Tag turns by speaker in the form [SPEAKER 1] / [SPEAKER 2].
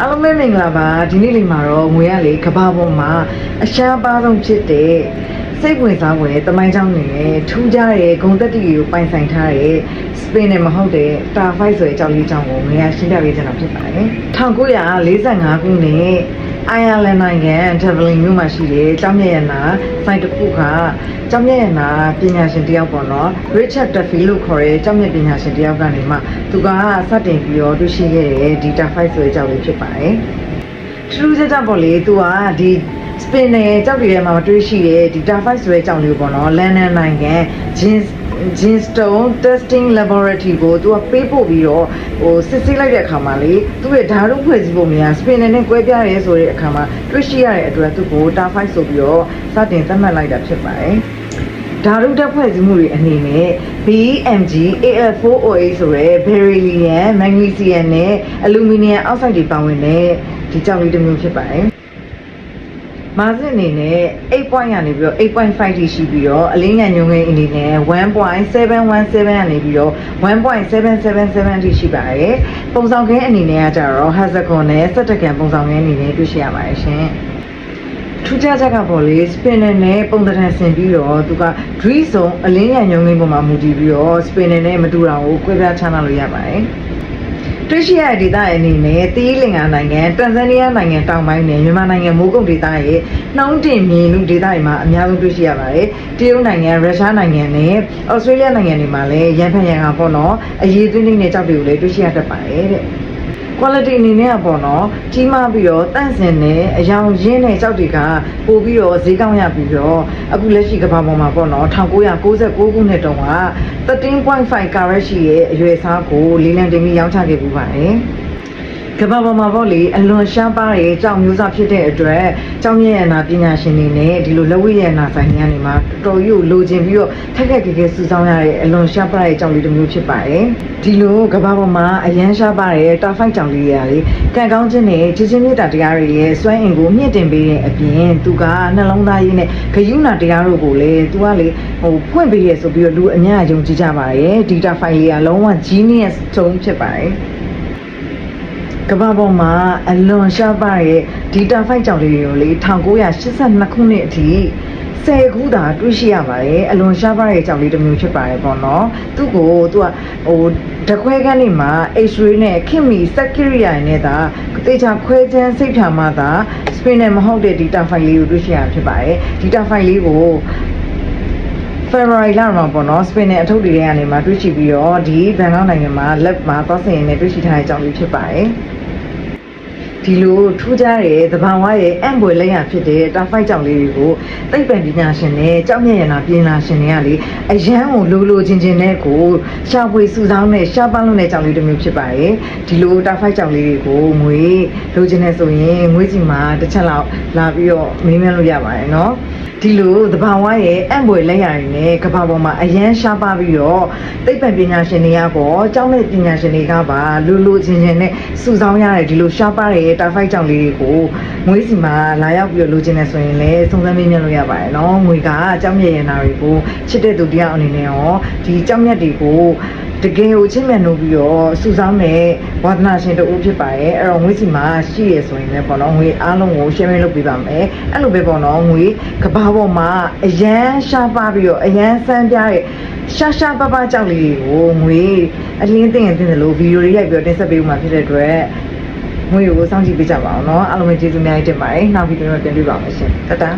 [SPEAKER 1] အားလုံးပဲမင်္ဂလာပါဒီနေ့လေးမှာတော့ငွေရလေကဘာပေါ်မှာအရှားပါဆုံးဖြစ်တဲ့စိတ်ဝင်စားဖွယ်တမိုင်းချောင်းနေနဲ့ထူးခြားတဲ့ဂုံတက်တီကိုပိုင်ဆိုင်ထားတဲ့စပိန်နဲ့မဟုတ်တဲ့တာဖိုက်ဆိုတဲ့အကြောင်းလေးချောင်းကိုငွေရရှင်းပြပေးချင်တာဖြစ်ပါတယ်1945ခုနှစ် အိုင်ယာလန်နိုင်ငံတဗလင်မြို့မှာရှိတဲ့ကျောင်းမြတ်ရနာစိုက်တစ်ခုကကျောင်းမြတ်ရနာပညာရှင်တယောက်ပေါ့နော် Richard Duffy လို့ခေါ်တဲ့ကျောင်းမြတ်ပညာရှင်တယောက်ကနေမှသူကစတင်ပြီးတော့တွေ့ရှိခဲ့တဲ့ဒီ Tafite ဆိုတဲ့အကြောင်းလေးဖြစ်ပါတယ်။ထူးထူးခြားခြားပေါ့လေသူကဒီစပင်နယ်ကြောက်တွေထဲမှာတွေ့ရှိတဲ့ဒီ Tafite ဆိုတဲ့အကြောင်းလေးကိုပေါ့နော်လန်ဒန်နိုင်ငံ Jeans Jinstone Testing Laboratory ကိုသူကပေးပို့ပြီးတော့ဟိုစစ်ဆေးလိုက်တဲ့အခါမှာလေသူ့ရဲ့ဓာတ်ရုပ်ဖွဲ့စည်းပုံများစပင်နယ်နဲ့ကွဲပြားရဲဆိုတဲ့အခါမှာတွေ့ရှိရတဲ့အတွက်သူ့ကို Tafite ဆိုပြီးတော့စတင်သတ်မှတ်လိုက်တာဖြစ်ပါတယ်။ဓာတုဓာတ်ဖွဲ့စည်းမှုတွေအနေနဲ့ BMG AL4OA ဆိုရဲ beryllium magnesium နဲ့ aluminum oxide တွေပါဝင်တဲ့ဒီကြောင့်လေးတစ်မျိုးဖြစ်ပါတယ်။ မာစစ်အနေနဲ့8 point ကနေပြီးတော့8.5ထိရှိပြီးတော့အလင်းညာညုံငယ်အနေနဲ့1.717ကနေပြီးတော့1.777ထိရှိပါတယ်။ပုံဆောင်ခင်းအနေနဲ့ကကြတော့ hexagon နဲ့စက်တကန်ပုံဆောင်ခင်းအနေနဲ့တွေ့ရှိရပါတယ်ရှင်။ထူးခြားချက်ကပေါ့လေစပင်နယ်နဲ့ပုံသဏ္ဍာန်ဆင်ပြီးတော့သူက dree zone အလင်းရညုံငင်းပေါ်မှာမူတည်ပြီးတော့စပင်နယ်နဲ့မတူတာကိုကွဲပြားခြားနားလို့ရပါတယ်။ တွေ့ရှိရတဲ့ဒေသရဲ့အနေနဲ့သီးလင်္ကာနိုင်ငံတန်ဇန်နီးယားနိုင်ငံတောင်ပိုင်းနဲ့မြန်မာနိုင်ငံမိုးကုတ်ဒေသရဲ့နှောင်းတင်မြေလူဒေသတွေမှာအများဆုံးတွေ့ရှိရပါတယ်။တရုတ်နိုင်ငံရုရှားနိုင်ငံနဲ့ဩစတြေးလျနိုင်ငံတွေမှာလည်းရန်ဖန်ရန်ကပေါ့နော်အရေးသွင်းနေတဲ့ကြောက်တွေကိုလည်းတွေ့ရှိရတတ်ပါတယ်တဲ့။ quality အနေနဲ့ကပေါ့နော်ကြီးမားပြီးတော့တန့်စင်တဲ့အယောင်ရင်းတဲ့ကြောက်တွေကပို့ပြီးတော့ဈေးကောင်းရပြီးတော့အခုလက်ရှိကမ္ဘာပေါ်မှာပေါ့နော်1996ခုနှစ်တုန်းက13.5 carat ရှိရဲ့အရွယ်အစားကိုလေးလံတင်ပြီးရောင်းချခဲ့ပူပါတယ် ကမ္ဘာပေါ်မှာပေါ့လေအလွန်ရှားပါတဲ့ကြောင်မျိုးစားဖြစ်တဲ့အတွက်ကြောင်ရဲ့ရနာပညာရှင်တွေနဲ့ဒီလိုလက်ဝိရနာဆိုင်တွေကနေမှာတော်တော်ကြီးကိုလိုချင်ပြီးတော့ထက်ခက်ခဲခဲစူးစောင်းရတဲ့အလွန်ရှားပါတဲ့ကြောင်လေးတစ်မျိုးဖြစ်ပါတယ်ဒီလိုကမ္ဘာပေါ်မှာအရန်ရှားပါတဲ့တာဖိုက်ကြောင်လေးတွေရာလေကံကောင်းခြင်းနဲ့ချစ်ချင်းမြတ်တာတရားတွေရဲ့စွမ်းအင်ကိုမြင့်တင်ပေးတဲ့အပြင်သူကနှလုံးသားရင်းနဲ့ဂယုဏတရားတို့ကိုလည်းသူကလေဟိုဖွင့်ပေးရဆိုပြီးတော့လူအများယုံကြည်ကြပါတယ်ဒီတာဖိုင်လေးကလုံးဝ genius တုံးဖြစ်ပါတယ် ကမ္ဘာပေါ်မှာအလွန်ရှားပါတဲ့ဒီတာဖိုက်ကြောင်လေးတွေကိုလေ1982ခုနှစ်အထိဆယ်ခုသာတွေ့ရှိရပါတယ်အလွန်ရှားပါတဲ့ကြောင်လေးတစ်မျိုးဖြစ်ပါတယ်ပေါ့နော်သူ့ကိုသူကဟိုတခွဲခန်းနေမှာ X-ray နဲ့ခင်မီစက်ကိရိယာတွေနဲ့ဒါတေချာခွဲချမ်းစိတ်ဖြာမှသာစပင်နဲ့မဟုတ်တဲ့ဒီတာဖိုင်လေးကိုတွေ့ရှိရတာဖြစ်ပါတယ်ဒီတာဖိုင်လေးကို February လမှာပေါ့နော်စပင်နဲ့အထုပ်တွေထဲကနေမှတွေ့ရှိပြီးတော့ဒီဘန်ကောက်နိုင်ငံမှာ lab မှာသွားစင်ရင်နဲ့တွေ့ရှိထားတဲ့အကြောင်းလေးဖြစ်ပါတယ် ဒီလိုထူးခြားတဲ့သဘာဝရဲ့အံ့ဖွယ်လက်ရဖြစ်တဲ့တာဖိုက်ကြောင်လေးတွေကိုသိပ္ပံပညာရှင်နဲ့ကြောက်မြတ်ရနာပြင်လာရှင်တွေကလေအရန်ကိုလိုလိုချင်းချင်းနဲ့ကိုရှာဖွေစုဆောင်းနဲ့ရှားပန်းလုံးတဲ့ကြောင်လေးတစ်မျိုးဖြစ်ပါတယ်ဒီလိုတာဖိုက်ကြောင်လေးတွေကိုငွေလိုချင်နေဆိုရင်ငွေစီမှာတစ်ချက်လောက်လာပြီးတော့မင်းမြန်းလို့ရပါတယ်နော် ဒီလိုသဘာဝရဲ့အံ့ဖွယ်လက်ရာတွေနဲ့ကမ္ဘာပေါ်မှာအရန်ရှားပါပြီးတော့သိပ္ပံပညာရှင်တွေကကောကျောင်းတဲ့ပညာရှင်တွေကပါလူလူချင်းချင်းနဲ့စုဆောင်းရတဲ့ဒီလိုရှားပါတဲ့တာဖိုက်ကြောင်လေးတွေကိုငွေစီမှာလာရောက်ပြီးတော့လိုချင်နေဆိုရင်လည်းစုံစမ်းမေးမြန်းလို့ရပါတယ်နော်ငွေကကျောင်းမြတ်ရနာတွေကိုချစ်တဲ့သူတယောက်အနေနဲ့ရောဒီကျောင်းမြတ်တွေကို တကယ်ကိုချစ်မြတ်လို့ပြီးတော့စုဆောင်းတဲ့ဝါသနာရှင်တူဖြစ်ပါတယ်အဲ့တော့ငွေစီမှာရှိရဆိုရင်လည်းပေါ့နော်ငွေအားလုံးကို share လုပ်ပေးပါမယ်အဲ့လိုပဲပေါ့နော်ငွေကဘာပေါ်မှာအရန်ရှားပါပြီးတော့အရန်စမ်းပြတဲ့ရှားရှားပါပါကြောက်လေးတွေကိုငွေအလင်းသိရင်သိတယ်လို့ဗီဒီယိုတွေရိုက်ပြီးတော့တင်ဆက်ပေးဦးမှာဖြစ်တဲ့အတွက်ငွေကိုစောင့်ကြည့်ပေးကြပါအောင်နော်အားလုံးပဲကျေးဇူးအများကြီးတင်ပါတယ်နောက်ဗီဒီယိုမှာပြန်တွေ့ပါမယ်ရှင်တတား